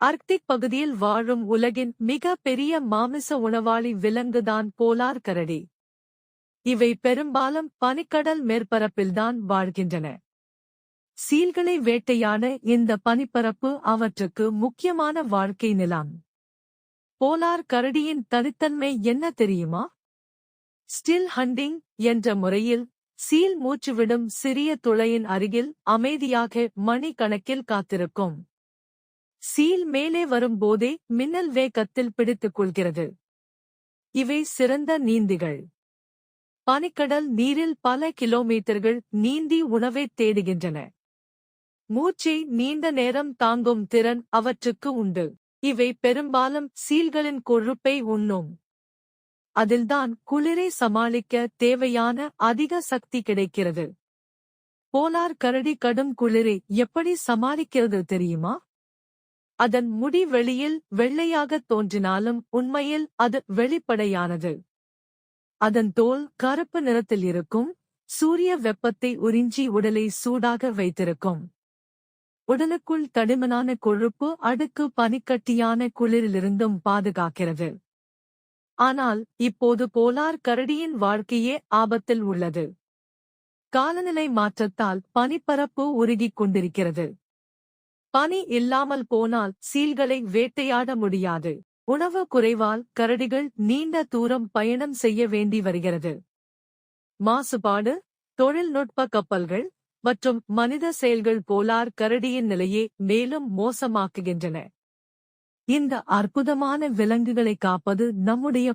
Arctic பகுதியில் வாழும் உலகின் மிக பெரிய மாமிச உணவாளி விலங்குதான் போலார் கரடி. இவை பெரும்பாலும் பனிக்கடல் மேற்பரப்பில்தான் வாழ்கின்றன. சீல்களை வேட்டையான இந்த பனிப்பரப்பு அவற்றுக்கு முக்கியமான வாழ்க்கை நிலம். போலார் கரடியின் தனித்தன்மை என்ன தெரியுமா? ஸ்டில் ஹண்டிங் என்ற முறையில் சீல் மூச்சுவிடும் சிறிய துளையின் அருகில் அமைதியாக மணி கணக்கில் காத்திருக்கும். சீல் மேலே வரும்போதே மின்னல் வேகத்தில் பிடித்துக் கொள்கிறது. இவை சிறந்த நீந்திகள். பனிக்கடல் நீரில் பல கிலோமீட்டர்கள் நீந்தி உணவை தேடுகின்றன. மூச்சை நீண்ட நேரம் தாங்கும் திறன் அவற்றுக்கு உண்டு. இவை பெரும்பாலும் சீல்களின் கொழுப்பை உண்ணும். அதில்தான் குளிரை சமாளிக்க தேவையான அதிக சக்தி கிடைக்கிறது. போலார் கரடி கடும் குளிரை எப்படி சமாளிக்கிறது தெரியுமா? அதன் முடி வெளியில் வெள்ளையாகத் தோன்றினாலும் உண்மையில் அது வெளிப்படையானது. அதன் தோல் கருப்பு நிறத்தில் இருக்கும் சூரிய வெப்பத்தை உறிஞ்சி உடலை சூடாக வைத்திருக்கும். உடலுக்குள் தடிமனான கொழுப்பு அடுக்கு பனிக்கட்டியான குளிரிலிருந்தும் பாதுகாக்கிறது. ஆனால் இப்போது போலார் கரடியின் வாழ்க்கையே ஆபத்தில் உள்ளது. காலநிலை மாற்றத்தால் பனிப்பரப்பு உருகிக் கொண்டிருக்கிறது. பனி இல்லாமல் போனால் சீல்களை வேட்டையாட முடியாது. உணவு குறைவால் கரடிகள் நீண்ட தூரம் பயணம் செய்ய வேண்டி வருகிறது. மாசுபாடு தொழில்நுட்ப கப்பல்கள் மற்றும் மனித செயல்கள் போலார் கரடியின் நிலையை மேலும் மோசமாக்குகின்றன. இந்த அற்புதமான விலங்குகளை காப்பது நம்முடைய